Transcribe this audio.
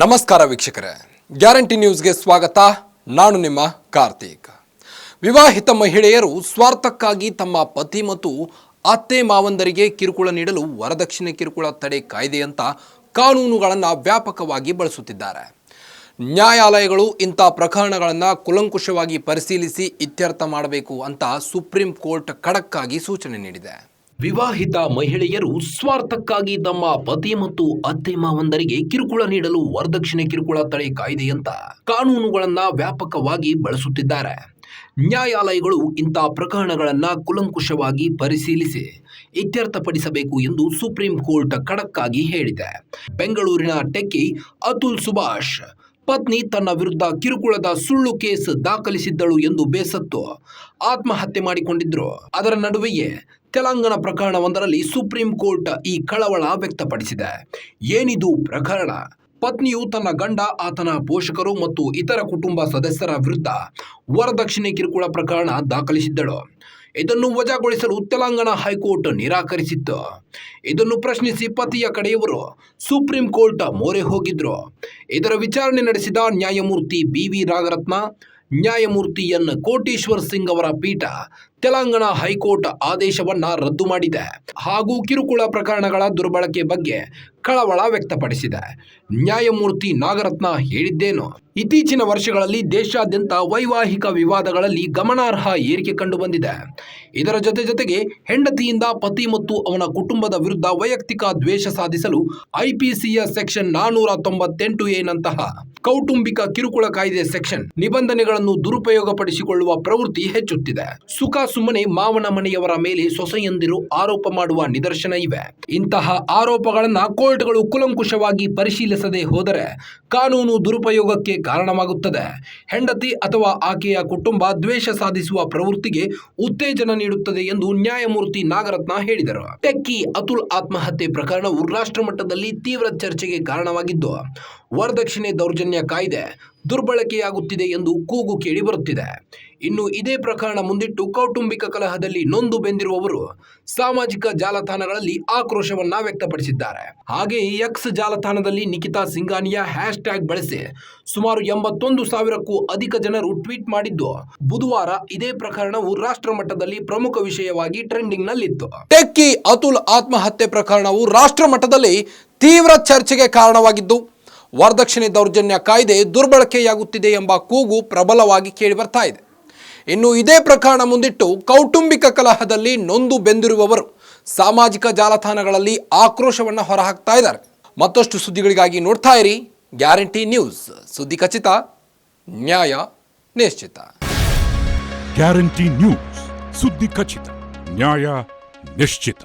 ನಮಸ್ಕಾರ ವೀಕ್ಷಕರೇ. ಗ್ಯಾರಂಟಿ ನ್ಯೂಸ್ಗೆ ಸ್ವಾಗತ. ನಾನು ನಿಮ್ಮ ಕಾರ್ತಿಕ್. ವಿವಾಹಿತ ಮಹಿಳೆಯರು ಸ್ವಾರ್ಥಕ್ಕಾಗಿ ತಮ್ಮ ಪತಿ ಮತ್ತು ಅತ್ತೆ ಮಾವಂದರಿಗೆ ಕಿರುಕುಳ ನೀಡಲು ವರದಕ್ಷಿಣೆ ಕಿರುಕುಳ ತಡೆ ಕಾಯ್ದೆ ಅಂತ ಕಾನೂನುಗಳನ್ನು ವ್ಯಾಪಕವಾಗಿ ಬಳಸುತ್ತಿದ್ದಾರೆ. ನ್ಯಾಯಾಲಯಗಳು ಇಂಥ ಪ್ರಕರಣಗಳನ್ನು ಕುಲಂಕುಷವಾಗಿ ಪರಿಶೀಲಿಸಿ ಇತ್ಯರ್ಥ ಮಾಡಬೇಕು ಅಂತ ಸುಪ್ರೀಂ ಕೋರ್ಟ್ ಖಡಕ್ಕಾಗಿ ಸೂಚನೆ ನೀಡಿದೆ. ವಿವಾಹಿತ ಮಹಿಳೆಯರು ಸ್ವಾರ್ಥಕ್ಕಾಗಿ ತಮ್ಮ ಪತಿ ಮತ್ತು ಅತ್ತೆ ಮಾವಂದರಿಗೆ ಕಿರುಕುಳ ನೀಡಲು ವರದಕ್ಷಿಣೆ ಕಿರುಕುಳ ತಡೆ ಕಾಯ್ದೆಯಂತ ಕಾನೂನುಗಳನ್ನ ವ್ಯಾಪಕವಾಗಿ ಬಳಸುತ್ತಿದ್ದಾರೆ. ನ್ಯಾಯಾಲಯಗಳು ಇಂಥ ಪ್ರಕರಣಗಳನ್ನ ಕುಲಂಕುಷವಾಗಿ ಪರಿಶೀಲಿಸಿ ಇತ್ಯರ್ಥಪಡಿಸಬೇಕು ಎಂದು ಸುಪ್ರೀಂ ಕೋರ್ಟ್ ಖಡಕ್ಕಾಗಿ ಹೇಳಿದೆ. ಬೆಂಗಳೂರಿನ ಟೆಕ್ಕಿ ಅತುಲ್ ಸುಭಾಷ್, ಪತ್ನಿ ತನ್ನ ವಿರುದ್ಧ ಕಿರುಕುಳದ ಸುಳ್ಳು ಕೇಸ್ ದಾಖಲಿಸಿದ್ದಳು ಎಂದು ಬೇಸತ್ತು ಆತ್ಮಹತ್ಯೆ ಮಾಡಿಕೊಂಡಿದ್ರು. ಅದರ ನಡುವೆಯೇ ತೆಲಂಗಾಣ ಪ್ರಕರಣವೊಂದರಲ್ಲಿ ಸುಪ್ರೀಂ ಕೋರ್ಟ್ ಈ ಕಳವಳ ವ್ಯಕ್ತಪಡಿಸಿದೆ. ಏನಿದು ಪ್ರಕರಣ? ಪತ್ನಿಯು ತನ್ನ ಗಂಡ, ಆತನ ಪೋಷಕರು ಮತ್ತು ಇತರ ಕುಟುಂಬ ಸದಸ್ಯರ ವಿರುದ್ಧ ವರದಕ್ಷಿಣೆ ಕಿರುಕುಳ ಪ್ರಕರಣ ದಾಖಲಿಸಿದ್ದಳು. ಇದನ್ನು ವಜಾಗೊಳಿಸಲು ತೆಲಂಗಾಣ ಹೈಕೋರ್ಟ್ ನಿರಾಕರಿಸಿತ್ತು. ಇದನ್ನು ಪ್ರಶ್ನಿಸಿ ಪತಿಯ ಕಡೆಯವರು ಸುಪ್ರೀಂ ಕೋರ್ಟ್ ಮೊರೆ ಹೋಗಿದ್ರು. ಇದರ ವಿಚಾರಣೆ ನಡೆಸಿದ ನ್ಯಾಯಮೂರ್ತಿ ಬಿ ವಿ ನಾಗರತ್ನ ನ್ಯಾಯಮೂರ್ತಿ ಎನ್ ಕೋಟೇಶ್ವರ್ ಸಿಂಗ್ ಅವರ ಪೀಠ ತೆಲಂಗಾಣ ಹೈಕೋರ್ಟ್ ಆದೇಶವನ್ನ ರದ್ದು ಮಾಡಿದೆ. ಹಾಗೂ ಕಿರುಕುಳ ಪ್ರಕರಣಗಳ ದುರ್ಬಳಕೆ ಬಗ್ಗೆ ಕಳವಳ ವ್ಯಕ್ತಪಡಿಸಿದೆ. ನ್ಯಾಯಮೂರ್ತಿ ನಾಗರತ್ನ ಹೇಳಿದ್ದೇನು? ಇತ್ತೀಚಿನ ವರ್ಷಗಳಲ್ಲಿ ದೇಶಾದ್ಯಂತ ವೈವಾಹಿಕ ವಿವಾದಗಳಲ್ಲಿ ಗಮನಾರ್ಹ ಏರಿಕೆ ಕಂಡುಬಂದಿದೆ. ಇದರ ಜೊತೆ ಜೊತೆಗೆ ಹೆಂಡತಿಯಿಂದ ಪತಿ ಮತ್ತು ಅವನ ಕುಟುಂಬದ ವಿರುದ್ಧ ವೈಯಕ್ತಿಕ ದ್ವೇಷ ಸಾಧಿಸಲು ಐಪಿಸಿಯ ಸೆಕ್ಷನ್ ನಾನೂರ ತೊಂಬತ್ತೆಂಟು ಏನಂತಹ ಕೌಟುಂಬಿಕ ಕಿರುಕುಳ ಕಾಯ್ದೆ ಸೆಕ್ಷನ್ ನಿಬಂಧನೆಗಳನ್ನು ದುರುಪಯೋಗಪಡಿಸಿಕೊಳ್ಳುವ ಪ್ರವೃತ್ತಿ ಹೆಚ್ಚುತ್ತಿದೆ. ಸುಖ ಸುಮ್ಮನೆ ಮಾವನ ಮನೆಯವರ ಮೇಲೆ ಸೊಸೆಯಂದಿರು ಆರೋಪ ಮಾಡುವ ನಿದರ್ಶನ ಇವೆ. ಇಂತಹ ಆರೋಪಗಳನ್ನ ಕೋರ್ಟ್ಗಳು ಕುಲಂಕುಷವಾಗಿ ಪರಿಶೀಲಿಸದೆ ಹೋದರೆ ಕಾನೂನು ದುರುಪಯೋಗಕ್ಕೆ ಕಾರಣವಾಗುತ್ತದೆ. ಹೆಂಡತಿ ಅಥವಾ ಆಕೆಯ ಕುಟುಂಬ ದ್ವೇಷ ಸಾಧಿಸುವ ಪ್ರವೃತ್ತಿಗೆ ಉತ್ತೇಜನ ನೀಡುತ್ತದೆ ಎಂದು ನ್ಯಾಯಮೂರ್ತಿ ನಾಗರತ್ನ ಹೇಳಿದರು. ಟೆಕ್ಕಿ ಅತುಲ್ ಆತ್ಮಹತ್ಯೆ ಪ್ರಕರಣವು ರಾಷ್ಟ್ರ ಮಟ್ಟದಲ್ಲಿ ತೀವ್ರ ಚರ್ಚೆಗೆ ಕಾರಣವಾಗಿದ್ದು ವರದಕ್ಷಿಣೆ ದೌರ್ಜನ್ಯ ಕಾಯ್ದೆ ದುರ್ಬಳಕೆಯಾಗುತ್ತಿದೆ ಎಂದು ಕೂಗು ಕೇಳಿ ಬರುತ್ತಿದೆ. ಇನ್ನು ಇದೇ ಪ್ರಕರಣ ಮುಂದಿಟ್ಟು ಕೌಟುಂಬಿಕ ಕಲಹದಲ್ಲಿ ನೊಂದು ಬೆಂದಿರುವವರು ಸಾಮಾಜಿಕ ಜಾಲತಾಣಗಳಲ್ಲಿ ಆಕ್ರೋಶವನ್ನ ವ್ಯಕ್ತಪಡಿಸಿದ್ದಾರೆ. ಹಾಗೆ ಎಕ್ಸ್ ಜಾಲತಾಣದಲ್ಲಿ ನಿಖಿತಾ ಸಿಂಗಾನಿಯಾ ಹ್ಯಾಶ್ ಟ್ಯಾಗ್ ಬಳಸಿ ಸುಮಾರು ಎಂಬತ್ತೊಂದು ಸಾವಿರಕ್ಕೂ ಅಧಿಕ ಜನರು ಟ್ವೀಟ್ ಮಾಡಿದ್ದು, ಬುಧವಾರ ಇದೇ ಪ್ರಕರಣವು ರಾಷ್ಟ್ರ ಮಟ್ಟದಲ್ಲಿ ಪ್ರಮುಖ ವಿಷಯವಾಗಿ ಟ್ರೆಂಡಿಂಗ್ ನಲ್ಲಿತ್ತು ಟೆಕ್ಕಿ ಅತುಲ್ ಆತ್ಮಹತ್ಯೆ ಪ್ರಕರಣವು ರಾಷ್ಟ್ರ ಮಟ್ಟದಲ್ಲಿ ತೀವ್ರ ಚರ್ಚೆಗೆ ಕಾರಣವಾಗಿದ್ದು ವರದಕ್ಷಿಣೆ ದೌರ್ಜನ್ಯ ಕಾಯ್ದೆ ದುರ್ಬಳಕೆಯಾಗುತ್ತಿದೆ ಎಂಬ ಕೂಗು ಪ್ರಬಲವಾಗಿ ಕೇಳಿ ಬರ್ತಾ ಇದೆ. ಇನ್ನು ಇದೇ ಪ್ರಕರಣ ಮುಂದಿಟ್ಟು ಕೌಟುಂಬಿಕ ಕಲಹದಲ್ಲಿ ನೊಂದು ಬೆಂದಿರುವವರು ಸಾಮಾಜಿಕ ಜಾಲತಾಣಗಳಲ್ಲಿ ಆಕ್ರೋಶವನ್ನು ಹೊರಹಾಕ್ತಾ ಇದ್ದಾರೆ. ಮತ್ತಷ್ಟು ಸುದ್ದಿಗಳಿಗಾಗಿ ನೋಡ್ತಾ ಇರಿ ಗ್ಯಾರಂಟಿ ನ್ಯೂಸ್. ಸುದ್ದಿ ಖಚಿತ, ನ್ಯಾಯ ನಿಶ್ಚಿತ. ಗ್ಯಾರಂಟಿ ನ್ಯೂಸ್, ಸುದ್ದಿ ಖಚಿತ, ನ್ಯಾಯ ನಿಶ್ಚಿತ.